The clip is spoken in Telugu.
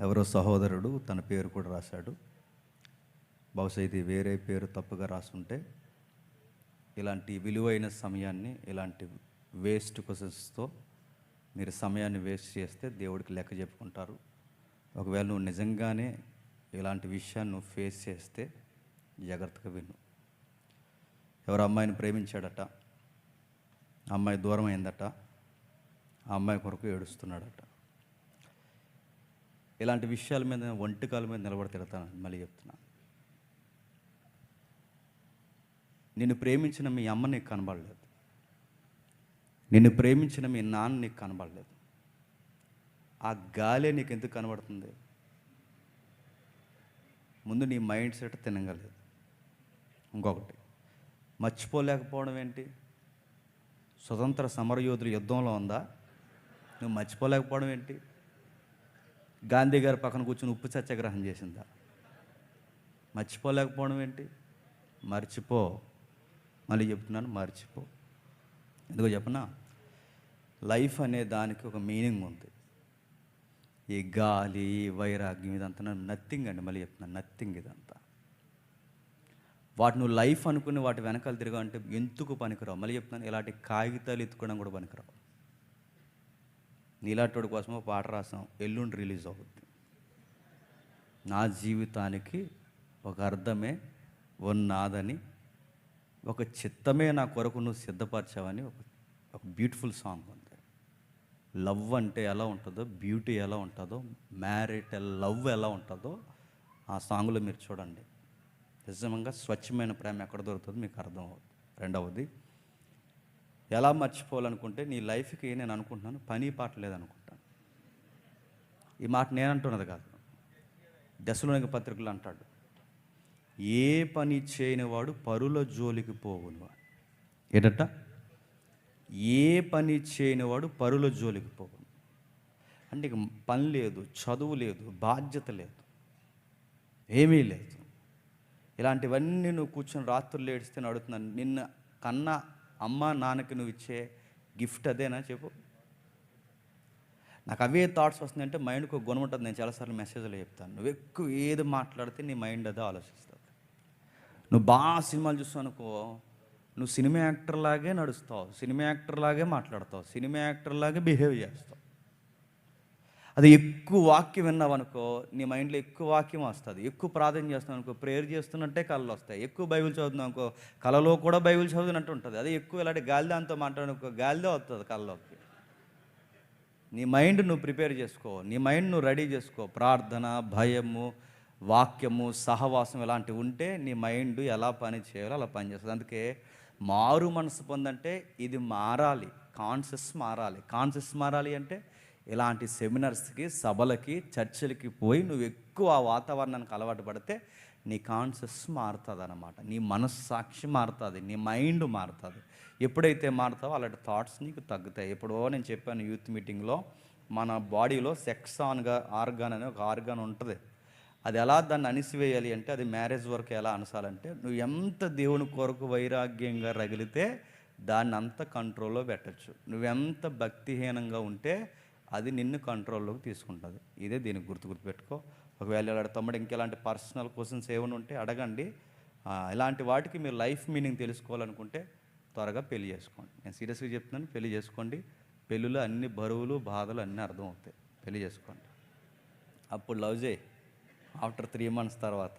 ఎవరో సహోదరుడు తన పేరు కూడా రాశాడు. బహుశా ఇది వేరే పేరు తప్పుగా రాసుంటే ఇలాంటి విలువైన సమయాన్ని ఇలాంటి వేస్ట్ క్వశ్చన్స్తో మీరు సమయాన్ని వేస్ట్ చేస్తే దేవుడికి లెక్క చెప్పుకుంటారు. ఒకవేళ నువ్వు నిజంగానే ఇలాంటి విషయాన్ని నువ్వు ఫేస్ చేస్తే జాగ్రత్తగా విను. ఎవరు అమ్మాయిని ప్రేమించాడట. అమ్మాయి దూరం అయిందట. ఆ అమ్మాయి కొరకు ఏడుస్తున్నాడట. ఇలాంటి విషయాల మీద ఒంటికాల మీద నిలబడి తిడతాను మళ్ళీ చెప్తున్నా. నిన్ను ప్రేమించిన మీ అమ్మ నీకు కనబడలేదు. నిన్ను ప్రేమించిన మీ నాన్న నీకు కనబడలేదు. ఆ గాలే నీకు ఎందుకు కనబడుతుంది? ముందు నీ మైండ్ సెట్ తినగలేదు. ఇంకొకటి మర్చిపోలేకపోవడం ఏంటి? స్వతంత్ర సమరయోధులు యుద్ధంలో ఉందా? నువ్వు మర్చిపోలేకపోవడం ఏంటి? గాంధీ గారి పక్కన కూర్చుని ఉప్పు సత్యాగ్రహం చేసిందా? మర్చిపోలేకపోవడం ఏంటి? మర్చిపో. మళ్ళీ చెప్తున్నాను మర్చిపో. ఎందుకో చెప్పనా? లైఫ్ అనే దానికి ఒక మీనింగ్ ఉంది. ఈ గాలి వైరాగ్యం ఇదంతా నథింగ్ అండి. మళ్ళీ చెప్తున్నాను నథింగ్ ఇదంతా. వాటి నువ్వు లైఫ్ అనుకుని వాటి వెనకాల తిరగా అంటే ఎందుకు పనికిరావు? మళ్ళీ చెప్తున్నాను ఇలాంటి కాగితాలు ఎత్తుకోవడం కూడా పనికిరావు. నీలాటోడి కోసమో పాట రాసాం ఎల్లుండి రిలీజ్ అవుద్ది. నా జీవితానికి ఒక అర్థమే ఉన్నాదని ఒక చిత్తమే నా కొరకు నువ్వు సిద్ధపరచావని ఒక ఒక బ్యూటిఫుల్ సాంగ్ ఉంది. లవ్ అంటే ఎలా ఉంటుందో బ్యూటీ ఎలా ఉంటుందో మ్యారిట్ లవ్ ఎలా ఉంటుందో ఆ సాంగ్లో మీరు చూడండి. నిజంగా స్వచ్ఛమైన ప్రేమ ఎక్కడ దొరుకుతుందో మీకు అర్థం అవుతుంది రెండవది ఎలా మర్చిపోవాలనుకుంటే నీ లైఫ్కి నేను అనుకుంటున్నాను పని పాట లేదనుకుంటాను. ఈ మాట నేనంటున్నది కాదు. దశలోనిక పత్రికలు అంటాడు ఏ పని చేయనివాడు పరుల జోలికి పోవును ఏంటట? ఏ పని చేయనివాడు పరుల జోలికి పోవును. అంటే ఇక పని లేదు చదువు లేదు బాధ్యత లేదు ఏమీ లేదు. ఇలాంటివన్నీ నువ్వు కూర్చొని రాత్రులు ఏడిస్తే నేను అడుగుతున్నాను నిన్న కన్నా అమ్మ నాన్నకి నువ్వు ఇచ్చే గిఫ్ట్ అదేనా చెప్పు. నాకు అవే థాట్స్ వస్తుందంటే మైండ్కి ఒక గుణం ఉంటుంది. నేను చాలాసార్లు మెసేజ్లో చెప్తాను. నువ్వు ఎక్కువ ఏది మాట్లాడితే నీ మైండ్ అదే ఆలోచిస్తావు నువ్వు బాగా సినిమాలు చూస్తావు అనుకో నువ్వు సినిమా యాక్టర్ లాగే నడుస్తావు సినిమా యాక్టర్ లాగే మాట్లాడతావు సినిమా యాక్టర్ లాగే బిహేవ్ చేస్తావు. అది ఎక్కువ వాక్యం విన్నావు అనుకో నీ మైండ్లో ఎక్కువ వాక్యం వస్తుంది. ఎక్కువ ప్రార్థన చేస్తున్నావు అనుకో ప్రేయర్ చేస్తున్నట్టే కళలు వస్తాయి. ఎక్కువ బైబిల్ చదువుతున్నావు అనుకో కళలో కూడా బైబిల్ చదువునట్టు ఉంటుంది. అదే ఎక్కువ ఇలాంటి గాలిదాంతో మాట్లాడనుకో గాలిదే వస్తుంది కళ్ళలోకి. నీ మైండ్ నువ్వు ప్రిపేర్ చేసుకో. నీ మైండ్ నువ్వు రెడీ చేసుకో. ప్రార్థన భయము వాక్యము సహవాసం ఇలాంటివి ఉంటే నీ మైండ్ ఎలా పని చేయాలో అలా పని చేస్తుంది. అందుకే మారు మనసు పొందంటే ఇది మారాలి. కాన్షియస్ మారాలి. కాన్షియస్ మారాలి అంటే ఇలాంటి సెమినార్స్కి సభలకి చర్చలకి పోయి నువ్వు ఎక్కువ ఆ వాతావరణానికి అలవాటు పడితే నీ కాన్షియస్ మారుతుంది అనమాట నీ మనస్సాక్షి మారుతుంది నీ మైండ్ మారుతుంది. ఎప్పుడైతే మారుతావో అలాంటి థాట్స్ నీకు తగ్గుతాయి. ఎప్పుడో నేను చెప్పాను యూత్ మీటింగ్లో మన బాడీలో సెక్స్ ఆన్గా ఆర్గాన్ అనే ఒక ఆర్గాన్ ఉంటుంది. అది ఎలా దాన్ని అణిసివేయాలి అంటే అది మ్యారేజ్ వరకు ఎలా అనసాలంటే నువ్వు ఎంత దేవుని కొరకు వైరాగ్యంగా రగిలితే దాన్ని అంత కంట్రోల్లో పెట్టచ్చు. నువ్వెంత భక్తిహీనంగా ఉంటే అది నిన్ను కంట్రోల్లోకి తీసుకుంటుంది. ఇదే దీనికి గుర్తు గుర్తుపెట్టుకో. ఒకవేళ ఇలా తమ్ముడు ఇంకెలాంటి పర్సనల్ క్వశ్చన్స్ ఏమైనా ఉంటే అడగండి. ఇలాంటి వాటికి మీరు లైఫ్ మీనింగ్ తెలుసుకోవాలనుకుంటే త్వరగా పెళ్ళి చేసుకోండి. నేను సీరియస్గా చెప్తున్నాను పెళ్ళి చేసుకోండి. పెళ్ళిలో అన్ని బరువులు బాధలు అన్నీ అర్థం అవుతాయి పెళ్ళి చేసుకోండి. అప్పుడు లవ్ చేయి. ఆఫ్టర్ త్రీ మంత్స్ తర్వాత.